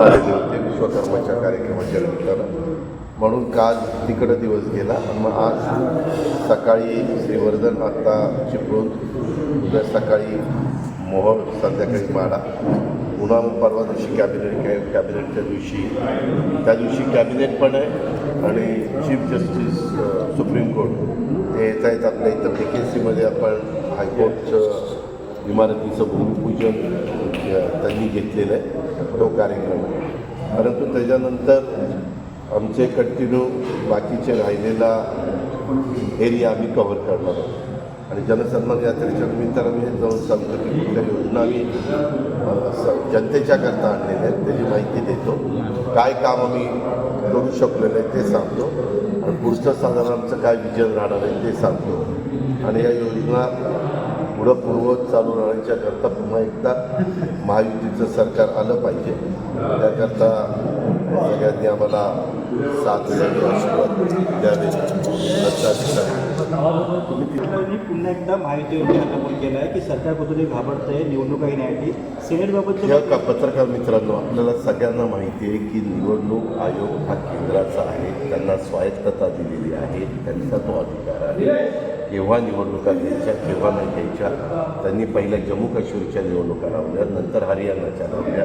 इथं आलेले होते विश्वकर्माच्या कार्यक्रमाच्या निमित्तानं म्हणून काल तिकडं दिवस गेला. आणि मग आज सकाळी श्रीवर्धन आत्ता चिपळूण उद्या सकाळी मोहोळ संध्याकाळी माडा. पुन्हा परवा दिवशी कॅबिनेट कॅ कॅबिनेटच्या दिवशी त्या दिवशी कॅबिनेट पण आहे. आणि चीफ जस्टिस सुप्रीम कोर्ट ते येत आहेत आपल्या इथं. पी आपण हायकोर्टचं इमारतीचं भूमिपूजन त्यांनी घेतलेलं आहे. तो कार्यक्रम आहे. परंतु त्याच्यानंतर आमचे कंटिन्यू बाकीचे राहिलेला एरिया आम्ही कव्हर करणार आहोत. आणि जनसन्मान यात्रेच्या निमित्तानं मी हे जाऊन सांगतो की कुठल्या योजना आम्ही स- जनतेच्या करता आणलेल्या आहेत त्याची माहिती देतो. काय काम आम्ही करू शकलेलं आहे ते सांगतो. आणि पुढचं साधारण आमचं काय विजन राहणार आहे ते सांगतो. आणि या योजना पुढं पूर्वत चालू राहण्याच्या करता पुन्हा एकदा महायुतीचं सरकार आलं पाहिजे. त्याकरता सगळ्यांनी आम्हाला साथ द्यावी आशीर्वाद द्यावे. पुन्हा एकदा माहिती नमूद केलं आहे की सरकार कुठेतरी घाबरतंय निवडणूक येण्यासाठी सेनेटबाबत का पत्रकार मित्रांनो आपल्याला सगळ्यांना माहिती आहे की निवडणूक आयोग हा केंद्राचा आहे. त्यांना स्वायत्तता दिलेली आहे. त्यांचा तो अधिकार आहे. केव्हा निवडणुका घ्यायच्या केव्हा नाही घ्यायच्या. त्यांनी पहिल्या जम्मू काश्मीरच्या निवडणुका लावल्या नंतर हरियाणाच्या लावल्या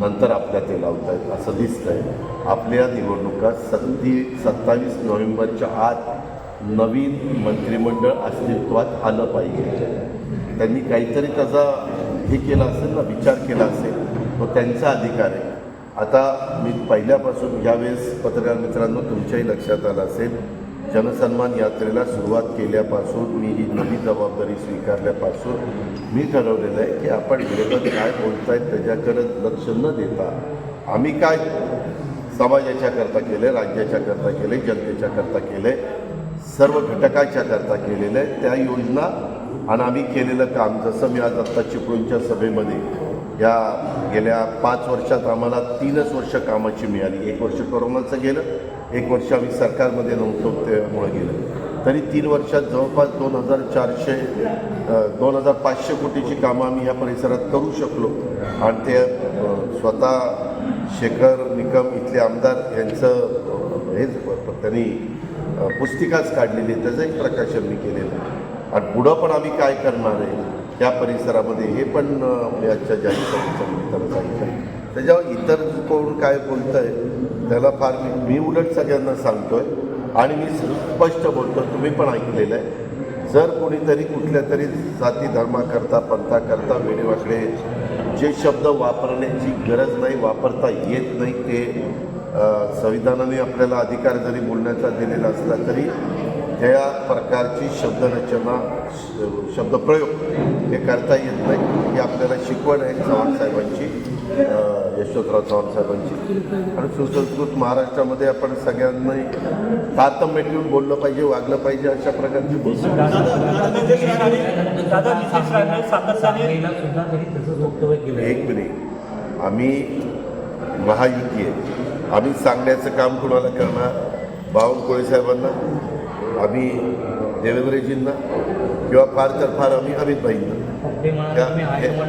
नंतर आपल्या ते लावत आहेत असं दिसतंय. आपल्या निवडणुका सत्ती सत्तावीस नोव्हेंबरच्या आत नवीन मंत्रिमंडळ अस्तित्वात आलं पाहिजे. त्यांनी काहीतरी त्याचा हे केला असेल ना विचार केला असेल तो त्यांचा अधिकार आहे. आता मी पहिल्यापासून यावेळेस पत्रकार मित्रांनो तुमच्याही लक्षात आलं असेल जनसन्मान यात्रेला सुरुवात केल्यापासून मी ही नवी जबाबदारी स्वीकारल्यापासून मी ठरवलेलं आहे की आपण विरोधात काय बोलतायत त्याच्याकडे लक्ष न देता आम्ही काय समाजाच्या करता केले राज्याच्या करता केले जनतेच्या करता केले सर्व घटकाच्या करता केलेलं आहे त्या योजना आणि आम्ही केलेलं काम जसं मी आज आत्ता चिपळूणच्या सभेमध्ये या गेल्या पाच वर्षात आम्हाला तीनच वर्ष कामाची मिळाली. एक वर्ष कोरोनाचं गेलं एक वर्ष आम्ही सरकारमध्ये नव्हतो त्यामुळं गेलं. तरी तीन वर्षात जवळपास दोन हजार चारशे दोन हजार पाचशे कोटीची कामं आम्ही या परिसरात करू शकलो. आणि ते स्वतः शेखर निकम इथले आमदार यांचं अ, हेच त्यांनी पुस्तिकाच काढलेली त्याचं एक प्रकाशन मी केलेलं आणि पुढं पण आम्ही काय करणार आहे? या परिसरामध्ये हे पण अ, मी आजच्या जाहीर सभेच्या निमित्तानं सांगितलं त्याच्यावर इतर कोण काय बोलत आहे त्याला फार मी मी उलट सगळ्यांना सांगतो आहे आणि मी स्पष्ट बोलतो तुम्ही पण ऐकलेलं आहे. जर कोणीतरी कुठल्या तरी जाती धर्माकरता पंथाकरता वेडेवाकडे जे शब्द वापरण्याची गरज नाही वापरता येत नाही ते संविधानाने आपल्याला अधिकार जरी बोलण्याचा दिलेला असला तरी ह्या प्रकारची शब्दरचना श- शब्दप्रयोग हे करता येत नाही. ही आपल्याला शिकवण आहे चव्हाण साहेबांची यशवंतराव चव्हाण साहेबांची. आणि सुसंस्कृत महाराष्ट्रामध्ये आपण सगळ्यांनी तारतम्य ठेवून बोललं पाहिजे वागलं पाहिजे अशा प्रकारची एक मिनिट. आम्ही महायुती आहे. आम्ही सांगण्याचं काम कुणाला करणार? बावनकुळे साहेबांना? आम्ही देवेंद्रजींना किंवा फार तर फार आम्ही अमितभाईंना.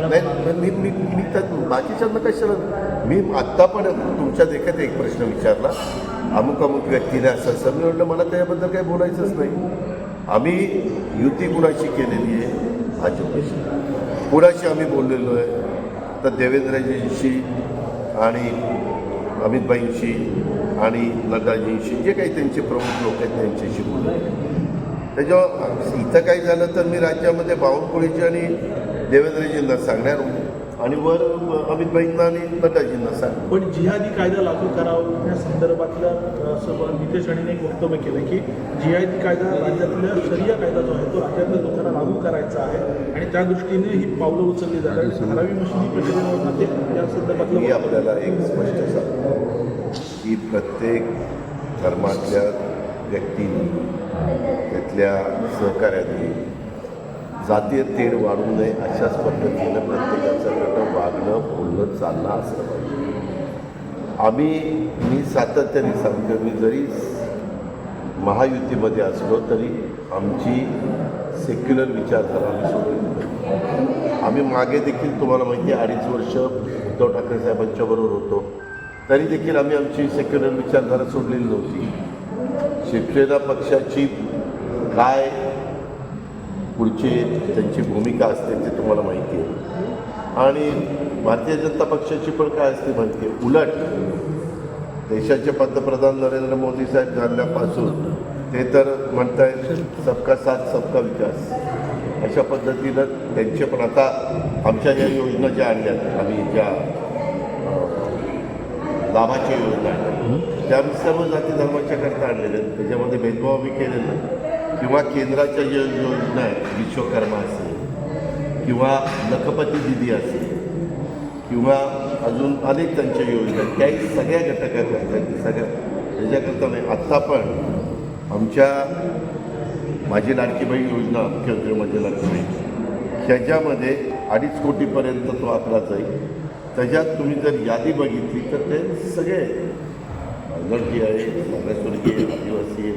नाही मी मी मी त्यात बाकीच्यांना कशाला मी आत्ता पण तुमच्या देखत एक प्रश्न विचारला. अमुक अमुक व्यक्तीने असं असं मी म्हटलं मला त्याबद्दल काही बोलायचंच नाही. आम्ही युती कुणाशी केलेली आहे? भाजपशी कुणाशी आम्ही बोललेलो आहे? तर देवेंद्रजींशी आणि अमितभाईंशी. आणि नड्डाजींशी जे काही त्यांचे प्रमुख लोक आहेत त्यांच्याशी बोललो त्याच्यावर इथं काही झालं तर मी राज्यामध्ये बावनकुळेजी आणि देवेंद्रजींना सांगणार आणि वर अमितभाईंना आणि नड्डाजींना सांगणार. पण जिहादी कायदा लागू करावण्या संदर्भातल्या असं ब- नितेश राणेने एक वक्तव्य केलं की जिहादी कायदा राज्यातल्या शरिया कायदा जो आहे तो राज्यातल्या लोकांना लागू करायचा आहे आणि त्या दृष्टीने ही पावलं उचलली जातात. आणि धारावी मशिदी प्रक्रियेवर ते या मी संदर्भातलं आपल्याला एक स्पष्ट की प्रत्येक धर्मातल्या व्यक्तींनी त्यातल्या सहकार्यांनी जातीय तेढ वाढू नये अशाच पद्धतीनं प्रत्येकाचं वागणं बोलणं चालणं असलं पाहिजे. आम्ही मी सातत्याने सांगतो मी जरी महायुतीमध्ये असलो तरी आमची सेक्युलर विचारधारा आम्ही सोडली आम्ही मागे देखील तुम्हाला माहिती आहे अडीच वर्ष उद्धव ठाकरे साहेबांच्या बरोबर होतो. तरी देखील आम्ही आमची सेक्युलर विचारधारा सोडलेली नव्हती. शिवसेना पक्षाची काय पुढची त्यांची भूमिका असते ते तुम्हाला माहिती आहे. आणि भारतीय जनता पक्षाची पण काय असते माहिती आहे? उलट देशाचे पंतप्रधान नरेंद्र मोदी साहेब झाल्यापासून ते तर म्हणतायत सबका साथ सबका विकास. अशा पद्धतीनं त्यांचे पण आता आमच्या ज्या योजना ज्या आणल्यात आम्ही ज्या अं, योजना. त्या सर्व जाती धर्माच्या करता आणलेल्या आहेत. त्याच्यामध्ये भेदभाव आम्ही केलेला किंवा केंद्राच्या ज्या योजना आहेत विश्वकर्मा असेल किंवा लखपती दिदी असेल किंवा अजून अनेक त्यांच्या योजना त्याही सगळ्या घटकाकरता सगळ्या त्याच्याकरता नाही आत्ता पण आमच्या माझी लाडकी बहीण योजना मुख्यमंत्री माझी लाडकी बहीण ह्याच्यामध्ये अडीच कोटीपर्यंत तो आकडा जाईल. त्याच्यात तुम्ही जर यादी बघितली तर ते सगळे मायनॉरिटी आहे मागासवर्गीय आदिवासी आहे.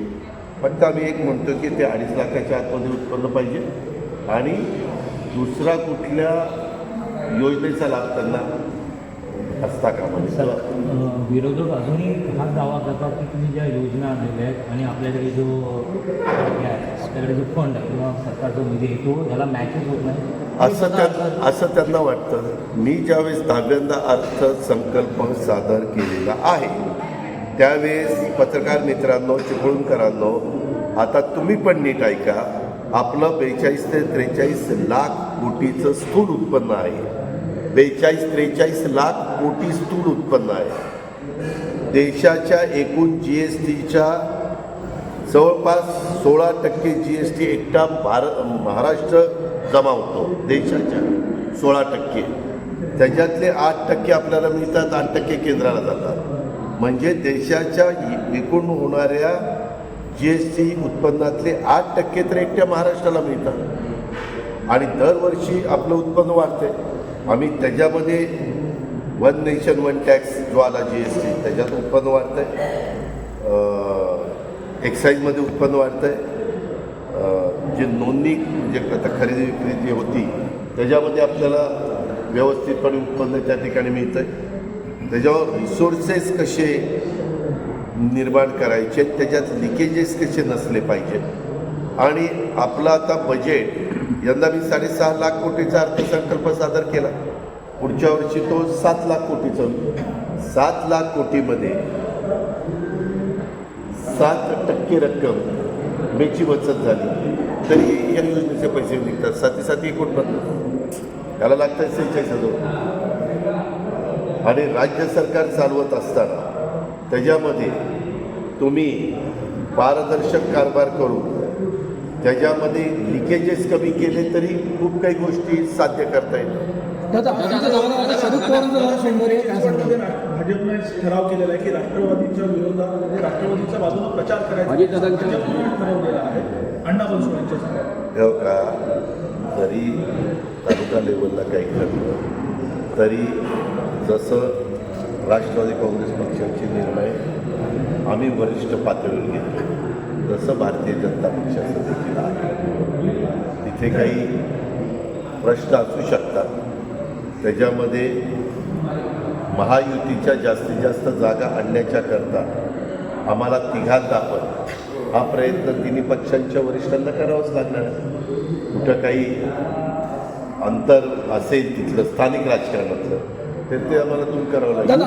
फक्त आम्ही एक म्हणतो की ते अडीच लाखाच्या आतमध्ये उत्पन्न पाहिजे. आणि दुसरा कुठल्या योजनेचा लाभ त्यांना असता का म्हणजे विरोधक अजूनही हा दावा करतात की तुम्ही ज्या योजना आणलेल्या आहेत आणि आपल्याकडे जो आहे, आपल्याकडे जो फंड आहे किंवा जो निधी आहे तो ह्याला मॅचेस होत नाही. असं त्यां असं त्यांना वाटतं. मी ज्यावेळेस दहाव्यांदा अर्थसंकल्प सादर केलेला आहे त्यावेळेस पत्रकार मित्रांनो चिपळूणकरांनो आता तुम्ही पण नीट ऐका आपलं बेचाळीस ते त्रेचाळीस लाख कोटीचं स्थूल उत्पन्न आहे. बेचाळीस त्रेचाळीस लाख कोटी स्थूल उत्पन्न आहे. देशाच्या एकूण जी एस टीच्या जवळपास सोळा टक्के जी एस टी एकटा भार महाराष्ट्र जमा होतो देशाच्या सोळा टक्के. त्याच्यातले आठ टक्के आपल्याला मिळतात आठ टक्के केंद्राला जातात. म्हणजे देशाच्या एकूण होणाऱ्या जी एस टी उत्पन्नातले आठ टक्के तर एकट्या महाराष्ट्राला मिळतात. आणि दरवर्षी आपलं उत्पन्न वाढते. आम्ही त्याच्यामध्ये वन नेशन वन टॅक्स जो आला जी एस टी त्याच्यात उत्पन्न वाढतं आहे एक्साईजमध्ये उत्पन्न वाढतं आहे जे नोंदणी म्हणजे आता खरेदी विक्री जी होती त्याच्यामध्ये आपल्याला व्यवस्थितपणे उत्पन्न त्या ठिकाणी मिळतं आहे त्याच्यावर रिसोर्सेस कसे निर्माण करायचे त्याच्यात लिकेजेस कसे नसले पाहिजे. आणि आपलं आता बजेट यंदा मी साडेसहा लाख कोटीचा अर्थसंकल्प सादर केला. पुढच्या वर्षी तो सात लाख कोटीचा सात लाख कोटीमध्ये सात टक्के रक्कम मेची बचत झाली. तरी या योजनेचे पैसे निघतात. साथी साथी एकोणपन्नास त्याला लागतात सेहेचाळीस हजार आणि राज्य सरकार चालवत असताना त्याच्यामध्ये तुम्ही पारदर्शक कारभार करून त्याच्यामध्ये लिकेजेस कमी केले तरी खूप काही गोष्टी साध्य करता येतात. भाजपने ठराव केलेला आहे की राष्ट्रवादीच्या विरोधात म्हणजे राष्ट्रवादीच्या बाजूने प्रचार करायचा भाजपने ठरवलेला आहे. अण्णा बनसोड यांच्या हो का? जरी तालुका लेवलला काही ठरलं तरी जसं राष्ट्रवादी काँग्रेस पक्षाचे निर्णय आम्ही वरिष्ठ पातळीवर घेतो तसं भारतीय जनता पक्षाचं देखील आहे. तिथे काही प्रश्न असू शकतात. त्याच्यामध्ये महायुतीच्या जास्तीत जास्त जागा आणण्याच्या करता आम्हाला तिघांना पण हा प्रयत्न तिन्ही पक्षांच्या वरिष्ठांना करावाच लागणार कुठं काही अंतर असेल तिथलं स्थानिक राजकारणातलं तर ते आम्हाला दूर करावं लागेल.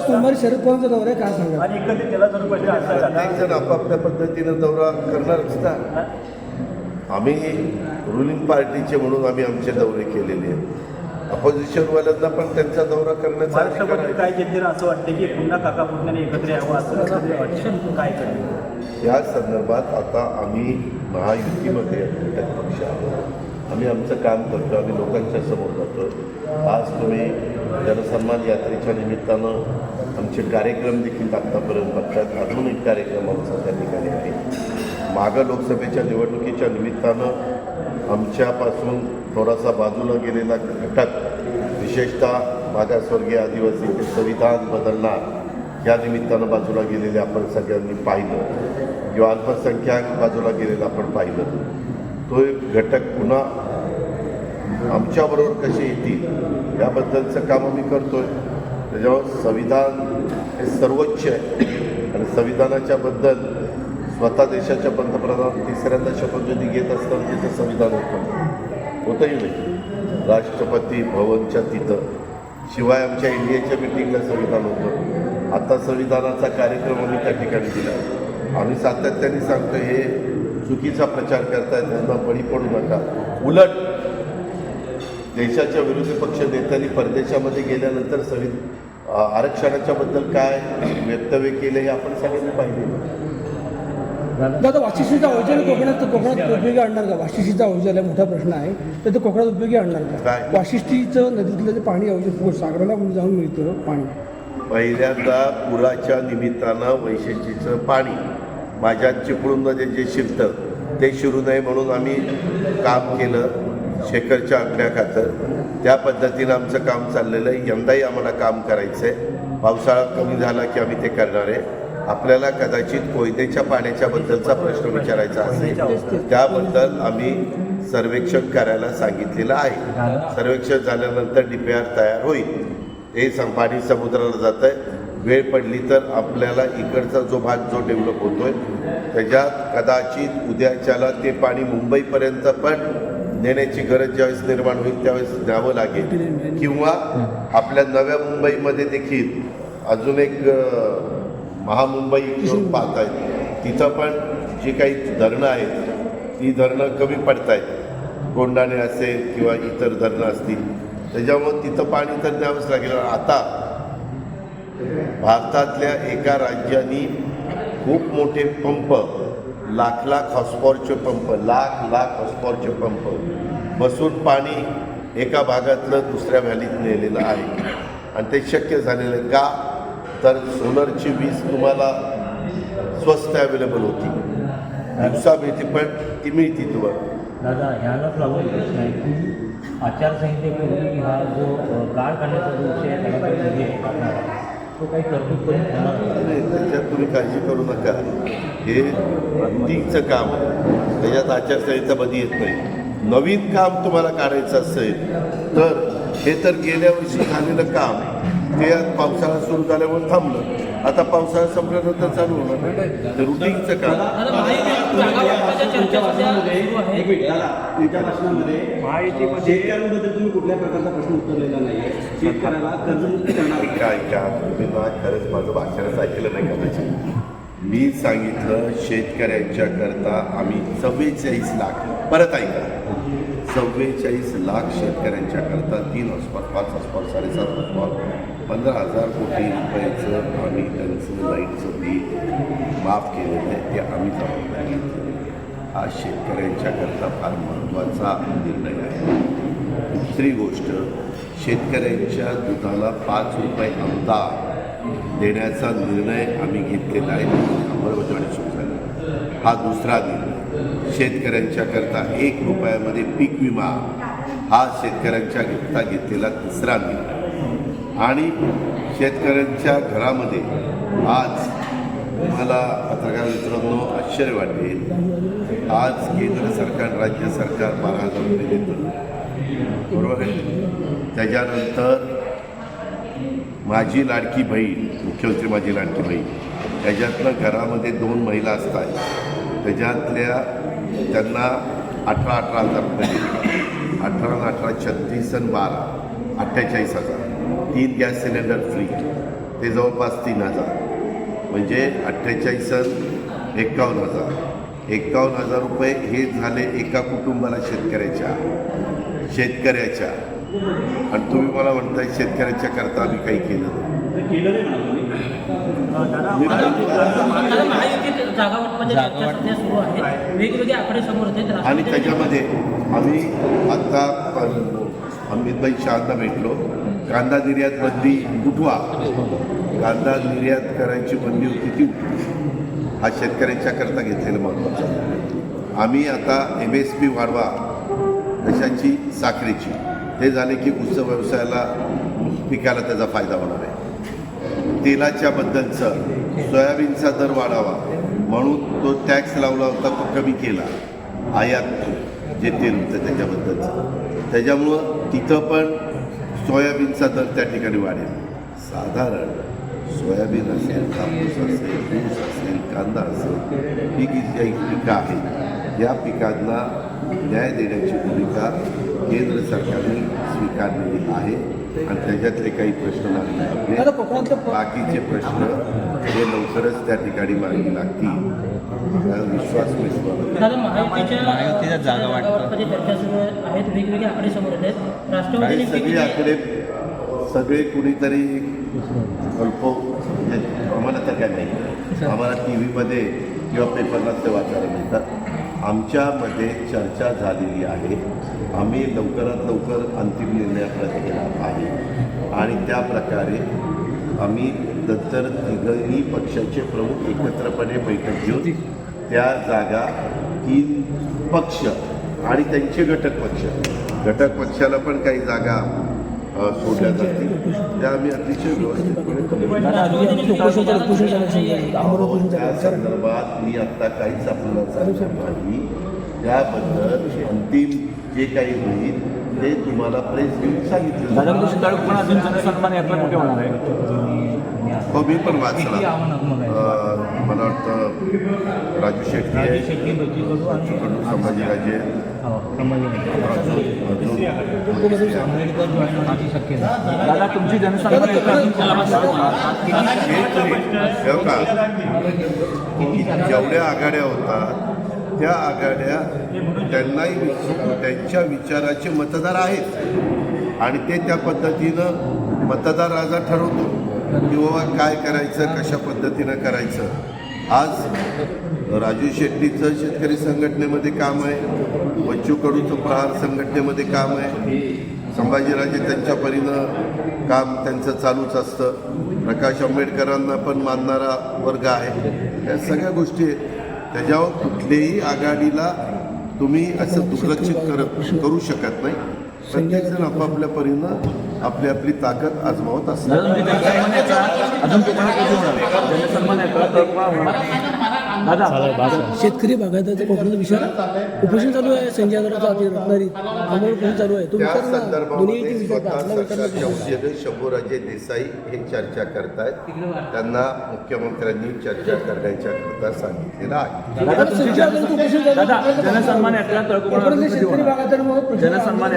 सोमवारी शरद पवारांचा दौरा आहे काय सांगा प्रत्येक जण आपापल्या पद्धतीनं दौरा करणारच ना. आम्ही रुलिंग पार्टीचे म्हणून आम्ही आमचे दौरे केलेले आहेत. अपोजिशनवाल्यांना पण त्यांचा दौरा करण्याचा अधिकार महाराष्ट्रामध्ये आहे. काय जनतेला असं वाटतं की पुन्हा काका पुतण्याने एकत्र यावं असं वाटतं काय करेल या संदर्भात आता आम्ही महायुतीमध्ये घटक पक्ष आहोत. आम्ही आमचं काम करतो आम्ही लोकांच्या समोर जातो. आज तुम्ही जनसन्मान यात्रेच्या निमित्तानं आमचे कार्यक्रम देखील आत्तापर्यंत बघतात. अजून एक कार्यक्रम आमचा त्या ठिकाणी आहे. मागं लोकसभेच्या निवडणुकीच्या निमित्तानं आमच्यापासून थोडासा बाजूला गेलेला घटक विशेषतः मागासवर्गीय आदिवासी ते संविधान बदलणार या निमित्तानं बाजूला गेलेले आपण सगळ्यांनी पाहिलं. किंवा अल्पसंख्याक बाजूला गेलेलं आपण पाहिलं. तो एक घटक पुन्हा आमच्याबरोबर कसे येतील याबद्दलचं काम आम्ही आहे त्याच्यावर संविधान हे सर्वोच्च आहे. आणि संविधानाच्याबद्दल स्वतः देशाच्या पंतप्रधान तिसऱ्यांदा शपथविधी घेत असताना तिथं संविधान होतं. होतंही नाही. राष्ट्रपती भवनच्या तिथं. शिवाय आमच्या इंडियाच्या मिटिंगला संविधान होतं. आता संविधानाचा कार्यक्रम आम्ही त्या ठिकाणी दिला. आम्ही सातत्याने सांगतो हे चुकीचा प्रचार करतायत त्यांना बळी पडू नका. उलट देशाच्या विरोधी पक्ष नेत्यांनी परदेशामध्ये गेल्यानंतर संवि आरक्षणाच्या बद्दल काय वक्तव्य केले हे आपण सगळ्यांनी पाहिले. दादा वाशिष्ठीचा औषध कोकणात कोकणात उपयोगी आणणार का? वाशिष्ठीचा आहे मोठा प्रश्न आहे. तर ते कोकणात उपयोगी आणणार का? काय? वाशिष्ठीचं नदीतलं जे पाणी औषध सागराला म्हणजे जाऊन मिळतं पाणी. पहिल्यांदा पुराच्या निमित्तानं वैशिष्ट्यीचं पाणी माझ्या चिपळूण जे शिरतं ते शिरू नये म्हणून आम्ही काम केलं शेखरच्या आग्र्याखातर त्या पद्धतीनं आमचं काम चाललेलं आहे. यंदाही आम्हाला काम करायचं आहे पावसाळा कमी झाला की आम्ही ते करणार आहे. आपल्याला कदाचित कोयतेच्या पाण्याच्याबद्दलचा प्रश्न विचारायचा असेल त्याबद्दल आम्ही सर्वेक्षण करायला सांगितलेलं आहे. सर्वेक्षण झाल्यानंतर डी पी आर तयार होईल. हे पाणी समुद्राला जात आहे. वेळ पडली तर आपल्याला इकडचा जो भाग जो डेव्हलप होतोय त्याच्यात कदाचित उद्याच्याला ते पाणी मुंबईपर्यंत पण नेण्याची गरज ज्यावेळेस निर्माण होईल त्यावेळेस न्यावं लागेल. किंवा आपल्या नव्या मुंबईमध्ये देखील अजून एक महामुंबई पाहत आहेत तिथं पण जी काही धरणं आहेत ती धरणं कमी पडत आहेत कोंडाणे असेल किंवा इतर धरणं असतील त्याच्यामुळं तिथं पाणी तर द्यावंच लागेल. आता भारतातल्या एका राज्यानी खूप मोठे पंप लाख लाख हॉस्पॉरचे पंप लाख लाख हॉस्पॉरचे पंप बसून पाणी एका भागातलं दुसऱ्या व्हॅलीत नेलेलं आहे. आणि ते शक्य झालेलं का? तर सोलरची वीज तुम्हाला स्वस्त अवेलेबल होती. दिवसा मिळते पण ती मिळती तुम्हाला. दादा ह्याला प्रॉब्लेम प्रश्न आहे की आचारसंहितेपूर्वी हा जो काळ काढण्याचा जो विषय आहे त्याला काही आहे. आपल्याला तो काही तरतूद करून होणार नाही. नाही त्याच्यात तुम्ही काळजी करू नका. हे रुटीनचं काम आहे. त्याच्यात आचारसंहितामध्ये येत नाही. नवीन काम तुम्हाला काढायचं असेल तर हे तर गेल्या वर्षी झालेलं काम ते पावसाळा सुरू झाल्यामुळे थांबलं. आता पावसाळा संपल्यानंतर चालू होणार ते रुटीनचं काम. तुम्ही कुठल्या प्रकारचा प्रश्न उत्तरलेला नाही शेतकऱ्याला कर्जमुक्ती करणार ऐका ऐका तुम्ही ना खरंच माझं भाषणच ऐकलं नाही कदाचित. मी सांगितलं शेतकऱ्यांच्या करता आम्ही चव्वेचाळीस लाख परत ऐका. चव्वेचाळीस लाख शेतकऱ्यांच्याकरता तीन हॉस्पॉट पाच हॉस्पॉट साडेसात हॉस्पॉट पंधरा हजार कोटी रुपयाचं आम्ही त्यांचं लाईटचं बिल माफ केलेलं आहे ते आम्ही जबाबदारी घेतलेली हा शेतकऱ्यांच्याकरता फार महत्त्वाचा निर्णय आहे. दुसरी गोष्ट शेतकऱ्यांच्या दुधाला पाच रुपये अंदा देण्याचा निर्णय आम्ही घेतलेला आहे. अंमलबजावणी सुरू झाली. हा दुसरा निर्णय. शेतकऱ्यांच्या करता एक रुपयामध्ये पीक विमा हा शेतकऱ्यांच्या करता घेतलेला तिसरा निर्णय आणि शेतकऱ्यांच्या घरामध्ये आज मला पत्रकार मित्रांनो आश्चर्य वाटेल. आज केंद्र सरकार राज्य सरकार बारा हजार रुपये देतं. बरोबर आहे? त्याच्यानंतर माझी लाडकी बहीण मुख्यमंत्री माझी लाडकी बहीण त्याच्यातनं घरामध्ये दोन महिला असतात. त्याच्यातल्या त्यांना अठरा अठरा हजार रुपये अठरा आणि अठरा छत्तीस आणि बारा अठ्ठेचाळीस हजार. तीन गॅस सिलेंडर फ्री ते जवळपास तीन हजार. म्हणजे अठ्ठेचाळीस एक्कावन्न एकावन्न हजार. एक्कावन्न हजार रुपये हे झाले एका कुटुंबाला शेतकऱ्याच्या शेतकऱ्याच्या. आणि तुम्ही मला म्हणताय शेतकऱ्याच्या करता आम्ही काही केलं नाही. आणि त्याच्यामध्ये आम्ही आत्ता अमितभाई शहांना भेटलो. कांदा निर्यात बंदी उठवा. कांदा निर्यात करायची बंदी होती ती. हा शेतकऱ्यांच्या करता घेतलेला महत्त्वाचा. निर्णय. आम्ही आता एम एस पी वाढवा कशाची साखरेची. ते झाले की ऊस व्यवसायाला पिकाला त्याचा फायदा होणार आहे. तेलाच्या बद्दलचं सोयाबीनचा दर वाढावा म्हणून तो टॅक्स लावला होता तो कमी केला. आयात जे तेल होतं त्याच्याबद्दलचं. त्याच्यामुळं तिथं पण सोयाबीनचा दर त्या ठिकाणी वाढेल. साधारण सोयाबीन असेल कापूस असेल ऊस असेल कांदा असेल ही जी काही पिकं आहेत या पिकांना न्याय देण्याची भूमिका केंद्र सरकारने स्वीकारलेली आहे. आणि त्याच्यातले काही प्रश्न मार्गी लागले बाकीचे प्रश्न हे लवकरच त्या ठिकाणी मार्गी लागतील. विश्वास महायुतीच्या जागा सगळे आकडे सगळे कुणीतरी अल्प आम्हाला तर काय नाही. आम्हाला टी व्हीमध्ये किंवा पेपरला ते वाचायला मिळतात. आमच्यामध्ये चर्चा झालेली आहे. आम्ही लवकरात लवकर अंतिम निर्णयाकडे गेला आहे. आणि त्या प्रकारे आम्ही नंतर तिघही पक्षाचे प्रमुख एकत्रपणे बैठक घेऊन त्या जागा तीन पक्ष आणि त्यांचे घटक पक्ष. घटक पक्षाला पण काही जागा सोडल्या जातील. त्या आम्ही अतिशय व्यवस्थितपणे त्या संदर्भात मी आत्ता काहीच आपल्याला सांगणार नाही त्याबद्दल अंतिम जे काही होईल ते तुम्हाला प्रेस घेऊन सांगितलं हो मी पण वाचला. मला वाटतं राजू शेट्टी संभाजीराजे हो, दादा तुमची जनसंख्या का जेवढ्या आघाड्या होतात त्या आघाड्या त्यांनाही त्यांच्या विचाराचे मतदार आहेत. आणि ते त्या पद्धतीनं मतदार राजा ठरवतो. की बाबा काय करायचं कशा पद्धतीनं करायचं? आज राजू शेट्टीचं शेतकरी संघटनेमध्ये काम आहे बच्चू कडूचं प्रहार संघटनेमध्ये काम आहे संभाजीराजे त्यांच्या परीनं काम त्यांचं चालूच असतं. प्रकाश आंबेडकरांना पण मानणारा वर्ग आहे. या सगळ्या गोष्टी आहेत. त्याच्यावर कुठल्याही आघाडीला तुम्ही असं दुर्लक्षित करत करू शकत नाही. प्रत्येकजण आपापल्या परीनं आपली आपली ताकद आजमावत असतात. दादा शेतकरी बागायताचा कोकणाचा विषय उपोषण चालू आहे संजय आगाराचा रत्नारी. आमरण उपोषण चालू आहे. तो विचार दोन्ही विचार विचार शंभूराजे देसाई हे चर्चा करतायत. त्यांना मुख्यमंत्र्यांनी चर्चा करण्याच्या करता सांगितलेलं आहे. दादा. जनसन्मान यात्रा तळकोकणात जनसन्मान.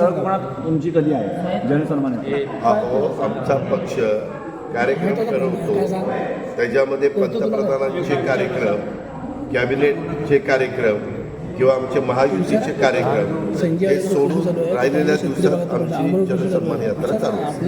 तळकोकणात तुमची कधी आहे? जनसन्मान यात्रा. आमचा पक्ष कार्यक्रम करवतो त्याच्यामध्ये पंतप्रधानांचे कार्यक्रम कॅबिनेटचे कार्यक्रम किंवा आमचे महायुतीचे कार्यक्रम हे सोडून. राहिलेल्या दिवसात आमची जनसन्मान. यात्रा चालू